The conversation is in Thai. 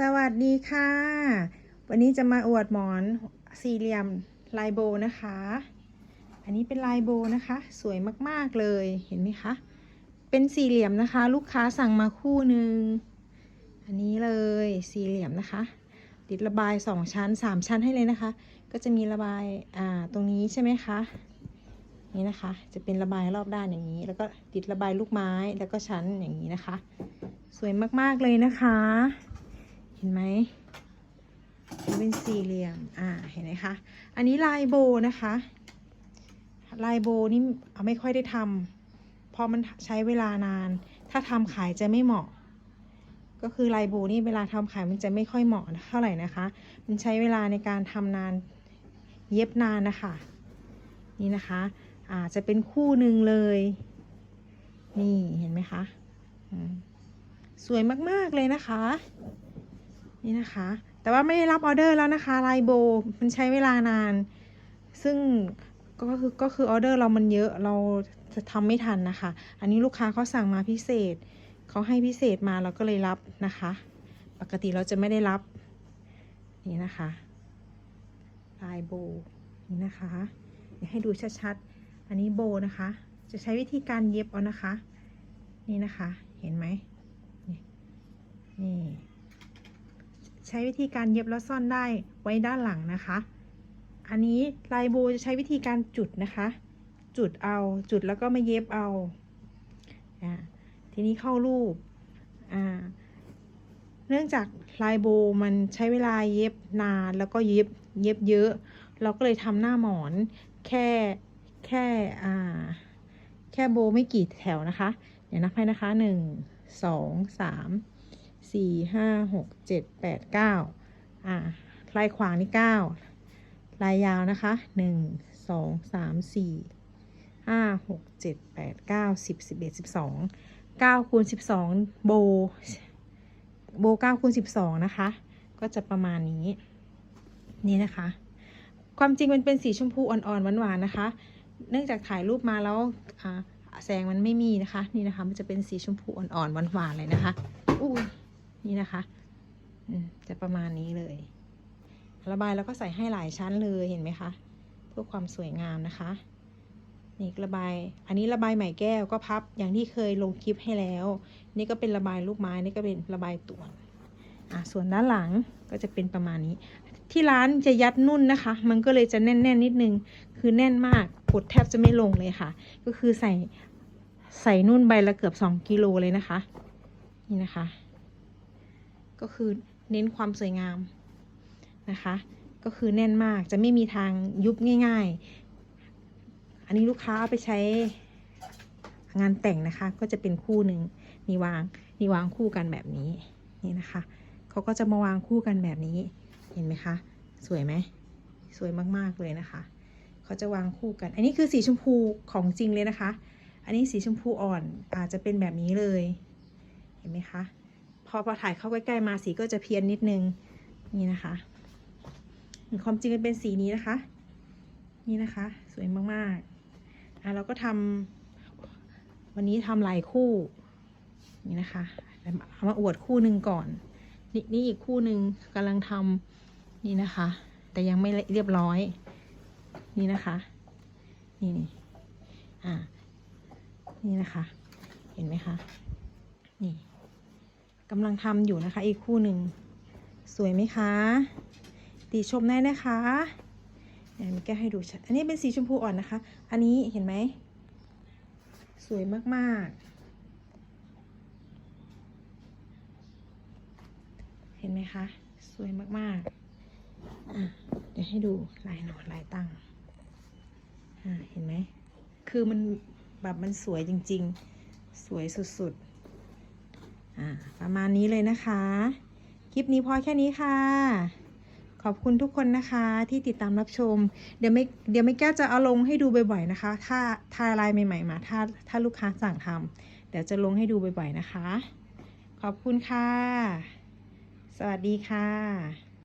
สวัสดีค่ะ วันนี้จะมาอวดหมอนสี่เหลี่ยมลายโบนะคะ อันนี้เป็นลายโบนะคะ สวยมากๆเลยเห็นไหมคะ เป็นสี่เหลี่ยมนะคะ ลูกค้าสั่งมาคู่หนึ่งอันนี้เลยสี่เหลี่ยมนะคะ ติดระบายสองชั้นสามชั้นให้เลยนะคะ ก็จะมีระบายอ่าตรงนี้ใช่ไหมคะนี่นะคะ จะเป็นระบายรอบด้านอย่างนี้ แล้วก็ติดระบายลูกไม้แล้วก็ชั้นอย่างนี้นะคะ สวยมากๆเลยนะคะ เห็นไหมเป็นสี่เหลี่ยม อ่า เห็นไหมคะ อันนี้ลายโบนะคะ ลายโบนี่เอาไม่ค่อยได้ทำเพราะมันใช้เวลานาน ถ้าทำขายจะไม่เหมาะ ก็คือลายโบนี่เวลาทำขายมันจะไม่ค่อยเหมาะเท่าไหร่นะคะ มันใช้เวลาในการทำนาน เย็บนานนะคะ นี่นะคะ อาจจะเป็นคู่หนึ่งเลย นี่เห็นไหมคะ สวยมาก ๆ เลยนะคะ นี่นะคะ แต่ว่าไม่ได้รับออเดอร์แล้วนะคะลายโบมันใช้เวลานาน ซึ่งก็คือก็คือออเดอร์เรามันเยอะเราจะทำไม่ทันนะคะ อันนี้ลูกค้าเขาสั่งมาพิเศษเขาให้พิเศษมาเราก็เลยรับนะคะ ปกติเราจะไม่ได้รับ นี่นะคะลายโบนี่นะคะเดี๋ยวให้ดูชัดๆ อันนี้โบนะคะ จะใช้วิธีการเย็บเอานะคะ นี่นะคะ เห็นไหมนี่นี่ ใช้วิธีการเย็บแล้วซ่อนได้ไว้ด้านหลังนะคะ อันนี้ลายโบจะใช้วิธีการจุดนะคะ จุดเอาจุดแล้วก็มาเย็บเอาอทีนี้เข้ารูปเนื่องจากลายโบมันใช้เวลาเย็บนานแล้วก็เย็บเย็บเยอะ เราก็เลยทำหน้าหมอนแค่แค่อ่าแค่โบไม่กี่แถวนะคะ เดี๋ยวนับให้นะคะหนึ่งสองสาม สี่ห้าหกเจ็ดแปดเก้าอ่าลายขวางนี่เก้าลายยาวนะคะหนึ่งสองสามสี่ห้าหกเจ็ดแปดเก้าสิบสิบเอ็ดสิบสองเก้าคูณสิบสองโบ โบเก้าคูณสิบสองนะคะ ก็จะประมาณนี้ นี่นะคะ ความจริงมันเป็นสีชมพูอ่อนๆหวานๆนะคะ เนื่องจากถ่ายรูปมาแล้วแสงมันไม่มีนะคะ นี่นะคะ มันจะเป็นสีชมพูอ่อนๆหวานๆเลยนะคะ อุ้ย นี่นะคะอืมจะประมาณนี้เลย ระบายแล้วก็ใส่ให้หลายชั้นเลยเห็นไหมคะเพื่อความสวยงามนะคะ นี่ระบาย อันนี้ระบายไหมแก้วก็พับอย่างที่เคยลงคลิปให้แล้ว นี่ก็เป็นระบายลูกไม้นี่ก็เป็นระบายต่วนอะส่วนด้านหลังก็จะเป็นประมาณนี้ ที่ร้านจะยัดนุ่นนะคะ มันก็เลยจะแน่นๆนิดนึง คือแน่นมากกดแทบจะไม่ลงเลยค่ะ ก็คือใส่ใส่นุ่นใบละเกือบสองกิโลเลยนะคะ นี่นะคะ ก็คือเน้นความสวยงามนะคะ ก็คือแน่นมากจะไม่มีทางยุบง่าย ๆ อันนี้ลูกค้าเอาไปใช้งานแต่งนะคะ ก็จะเป็นคู่หนึ่งนี่วางนี่วางคู่กันแบบนี้นี่นะคะเขาก็จะมาวางคู่กันแบบนี้ เห็นไหมคะ สวยไหมสวยมากๆเลยนะคะเขาจะวางคู่กัน อันนี้คือสีชมพูของจริงเลยนะคะ อันนี้สีชมพูอ่อนอาจจะเป็นแบบนี้เลย เห็นไหมคะ พอพอถ่ายเข้าใกล้ๆมาสีก็จะเพี้ยนนิดนึงนี่นะคะความจริงมันเป็นสีนี้นะคะ นี่นะคะ สวยมากๆอะเราก็ทำวันนี้ทำลายคู่นี่นะคะเอามาอวดคู่หนึ่งก่อนนี่นี่อีกคู่หนึ่งกำลังทำนี่นะคะ แต่ยังไม่เรียบร้อย นี่นะคะ นี่นี่อ่านี่นะคะ เห็นไหมคะ นี่ กำลังทำอยู่นะคะ อีกคู่หนึ่ง สวยไหมคะ ติชมได้นะคะเดี๋ยมีแก้ให้ดูชัดอันนี้เป็นสีชมพูอ่อนนะคะ อันนี้เห็นไหม สวยมาก ๆ เห็นไหมคะ สวยมากๆอะเดี๋ยวให้ดูลายหนอนลายตั้งอ่าเห็นไหม คือมันแบบมันสวยจริง ๆ สวยสุด ๆ ประมาณนี้เลยนะคะ คลิปนี้พอแค่นี้ค่ะ ขอบคุณทุกคนนะคะที่ติดตามรับชม เดี๋ยวไม่เดี๋ยวไม่แก้จะเอาลงให้ดูบ่อยๆนะคะ ถ้าถ้าลายใหม่ๆมา ถ้าถ้าลูกค้าสั่งทำเดี๋ยวจะลงให้ดูบ่อยๆนะคะ ขอบคุณค่ะ สวัสดีค่ะ